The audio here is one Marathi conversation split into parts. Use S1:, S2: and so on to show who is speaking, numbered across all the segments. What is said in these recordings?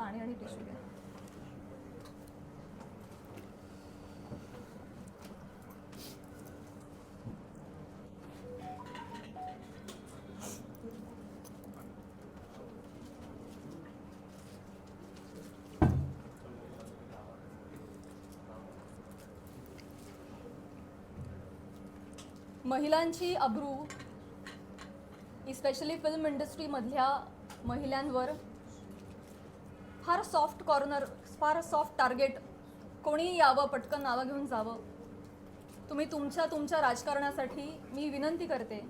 S1: पाणी आणि टिश्यू घ्या. महिलांची अब्रू स्पेशली फिल्म इंडस्ट्रीमधल्या महिलांवर फार सॉफ्ट कॉर्नर फार सॉफ्ट टार्गेट कोणी यावं पटकन नावं घेऊन जावं. तुम्ही तुमच्या तुमच्या राजकारणासाठी मी विनंती करते.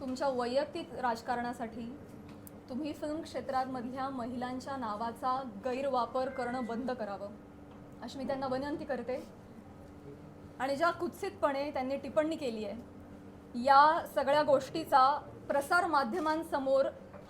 S1: तुमच्या वैयक्तिक राजकारणासाठी तुम्ही फिल्म क्षेत्रामधल्या महिलांच्या नावाचा गैरवापर करणं बंद करावं. अशी मी त्यांना विनंती करते. आणि ज्या कुत्सितपणे त्यांनी टिप्पणी केली आहे या सगळ्या गोष्टीचा प्रसार माध्यमांसमोर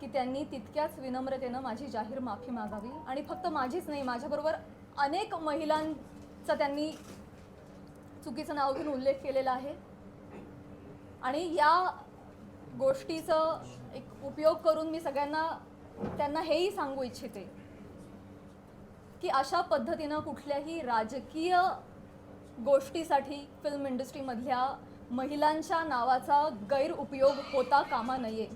S1: की त्यांनी तितक्याच विनम्रतेनं माझी जाहीर माफी मागावी. आणि फक्त माझीच नाही माझ्याबरोबर अनेक महिलांचा त्यांनी चुकीचं नाव घेऊन उल्लेख केलेला आहे. आणि या गोष्टीचं एक उपयोग करून मी सगळ्यांना त्यांना हेही सांगू इच्छिते की अशा पद्धतीनं कुठल्याही राजकीय गोष्टीसाठी फिल्म इंडस्ट्रीमधल्या महिलांच्या नावाचा गैरउपयोग होता कामा नये.